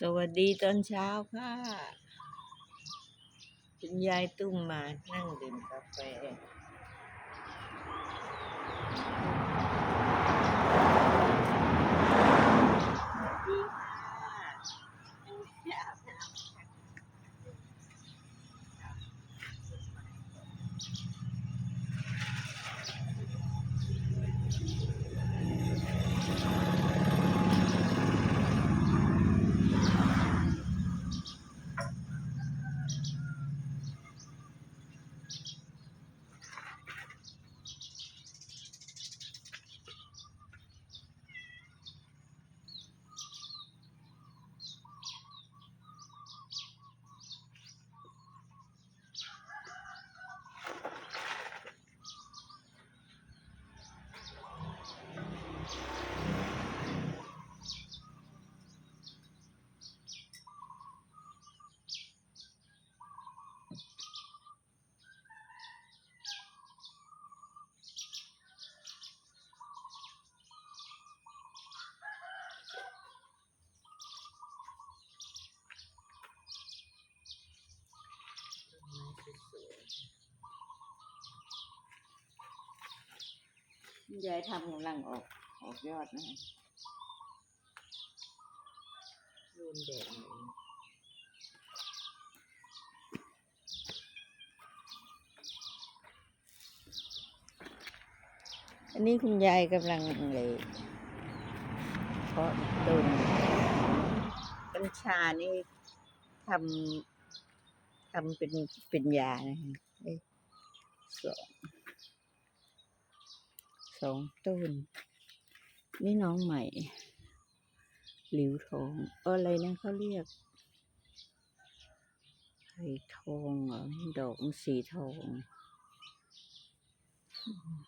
สวัสดีตอนเช้าค่ะ คุณยายตุ้มมานั่งดื่มกาแฟ วยๆยายทำกำลังออก ออกยอดนะคะโดนแดดหน่อยอันนี้คุณยายกำลังเลยเพาะต้นกัญชานี่ทำ ทำเป็นเป็นยานะคะสองสองต้น นี่น้องใหม่หลิวทองอะไรนะเขาเรียกไผ่ทองเหรอดอกสีทองอืม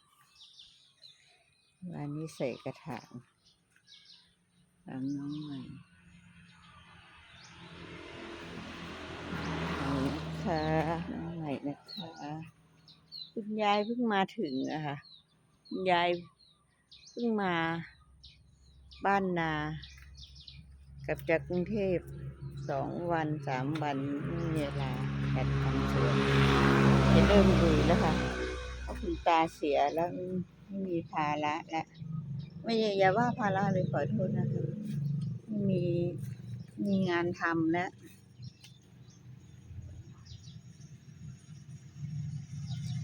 ร้านนี้ใส่กระถางตามน้องใหม่นี่นะคะ นะคะคุณยายเพิ่งมาถึงอะค่ะคุณยายเพิ่งมาบ้านนากลับจากกรุงเทพสองวันสามวันม่มีเวลาแผดทำสวนจะเริ่มดูแล้วค่ะเพราะคุณตาเสียแล้วไม่มีภาระแล้วไม่อย่อย่าว่าภาระเลยขอโทษนะคะไม่มีมีงานทำแล้ว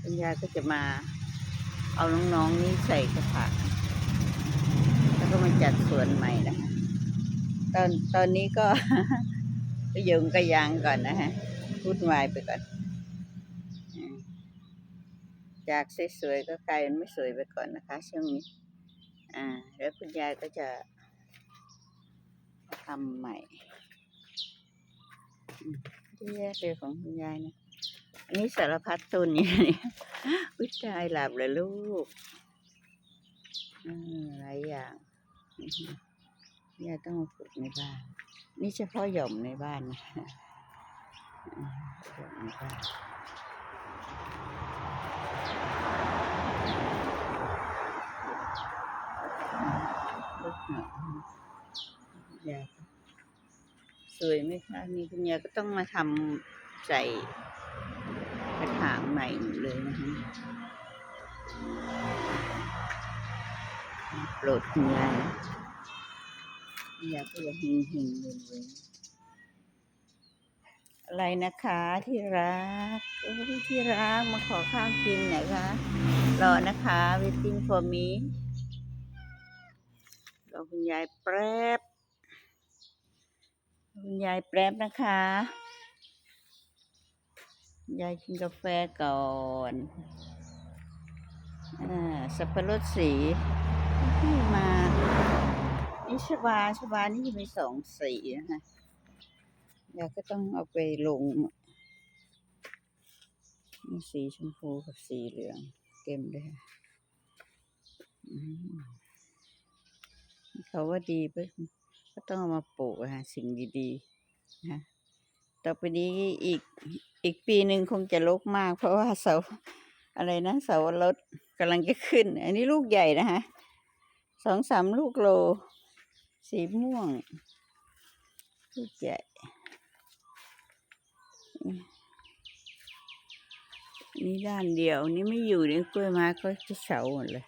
คุณยายก็จะมาเอาน้องๆนี่ใส่กระถางแล้วก็มาจัดสวนใหม่นะคะตอนตอนนี้ก็ก็ยงก็ยางก่อนนะฮะพูดวายไปก่อน จากสวยๆก็กลายเป็นไม่สวยไปก่อนนะคะช่วงนี้ อ่า แล้วคุณยายก็จะทำใหม่ที่แยกเลยของคุณยายนะ อันนี้สารพัดต้นเนี่ยวิจัยหลับเลยลูกอืมหลายอย่างอือฮึยาต้องมาปลูกในบ้าน นี่เฉพาะหย่อมในบ้านนะหย่อมในบ้านลูกหน่อยยาสวยไหมคะนี่คุณยายก็ต้องมาทำใส่ ระถางใหม่หมดเลยนะคะโปรดคุณยายนะคุณยาก็อย่าหิงหิงเลยอะไรนะคะที่รักโอ้ที่รักมาขอข้าวกินหน่อยคะรอนะคะ waiting for me รอคุณยายแป๊บคุณยายแป๊บนะคะ ยายกินกาแฟก่อนอ่าสับปะรดสีที่มานี่ชบาชบานี่จะมีสองสีนะคะยายก็ต้องเอาไปลงมีสีชมพูกับสีเหลืองเต็มเลยเขาว่าดีไปก็ต้องเอามาปลูกอะค่ะสิ่งดีๆนะต่อไปนี้อีก อีกปีหนึ่งคงจะลกมาก เพราะว่าเสาอะไรนะเสารถกำลังจะขึ้น อันนี้ลูกใหญ่นะคะสองสามลูกโล สีม่วง ลูกใหญ่ นี่ด้านเดียว นี่ไม่อยู่นี่กล้วยไม้ก็จะเสาหมดเลย